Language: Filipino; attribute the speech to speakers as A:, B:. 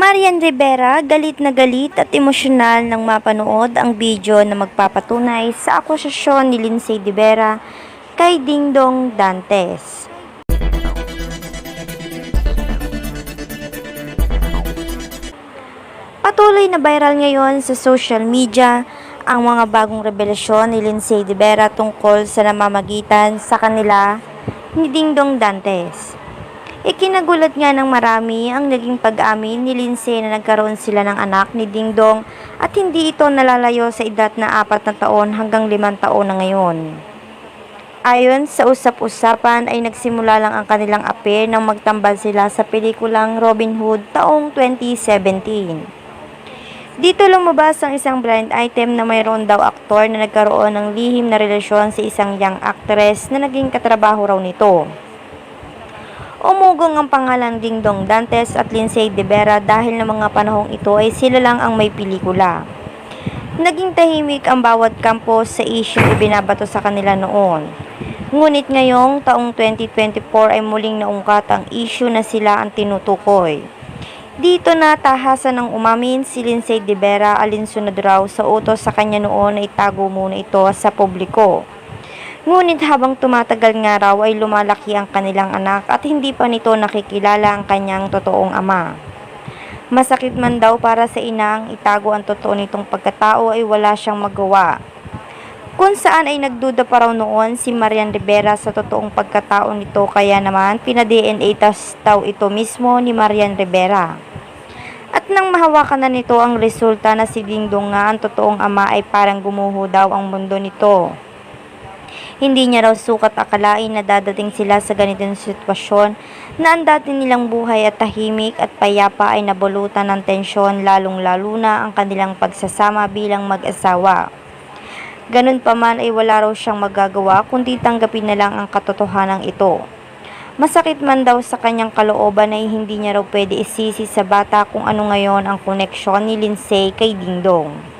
A: Marian Rivera galit na galit at emosyonal nang mapanood ang video na magpapatunay sa akusasyon ni Lindsay Rivera kay Dingdong Dantes. Patuloy na viral ngayon sa social media ang mga bagong revelasyon ni Lindsay Rivera tungkol sa namamagitan sa kanila ni Dingdong Dantes. Ikinagulat nga ng marami ang naging pag-amin ni Lindsay na nagkaroon sila ng anak ni Dingdong at hindi ito nalalayo sa edad na apat na taon hanggang limang taon na ngayon. Ayon sa usap-usapan ay nagsimula lang ang kanilang affair nang magtambal sila sa pelikulang Robin Hood taong 2017. Dito lumabas ang isang blind item na mayroon daw aktor na nagkaroon ng lihim na relasyon sa isang young actress na naging katrabaho raw nito. Umugong ang pangalan Dingdong Dantes at Lindsay De Vera dahil ng mga panahong ito ay sila lang ang may pelikula. Naging tahimik ang bawat kampo sa issue ibinabato sa kanila noon. Ngunit ngayong taong 2024 ay muling naungkat ang issue na sila ang tinutukoy. Dito na tahasan ng umamin si Lindsay De Vera alinsunod raw sa utos sa kanya noon na itago muna ito sa publiko. Ngunit habang tumatagal nga raw ay lumalaki ang kanilang anak at hindi pa nito nakikilala ang kanyang totoong ama. Masakit man daw para sa ina ang itago ang totoo nitong pagkatao ay wala siyang magawa. Kung saan ay nagduda pa raw noon si Marian Rivera sa totoong pagkatao nito kaya naman pina-DNA test daw ito mismo ni Marian Rivera. At nang mahawakan na nito ang resulta na si Dingdong nga ang totoong ama ay parang gumuho daw ang mundo nito. Hindi niya raw sukat akalain na dadating sila sa ganitong sitwasyon na ang dati nilang buhay at tahimik at payapa ay nabulutan ng tensyon lalong-lalo na ang kanilang pagsasama bilang mag-asawa. Ganun pa man ay wala raw siyang magagawa kundi tanggapin na lang ang katotohanan ito. Masakit man daw sa kanyang kalooban ay hindi niya raw pwede isisi sa bata kung ano ngayon ang koneksyon ni Lindsay kay Dingdong.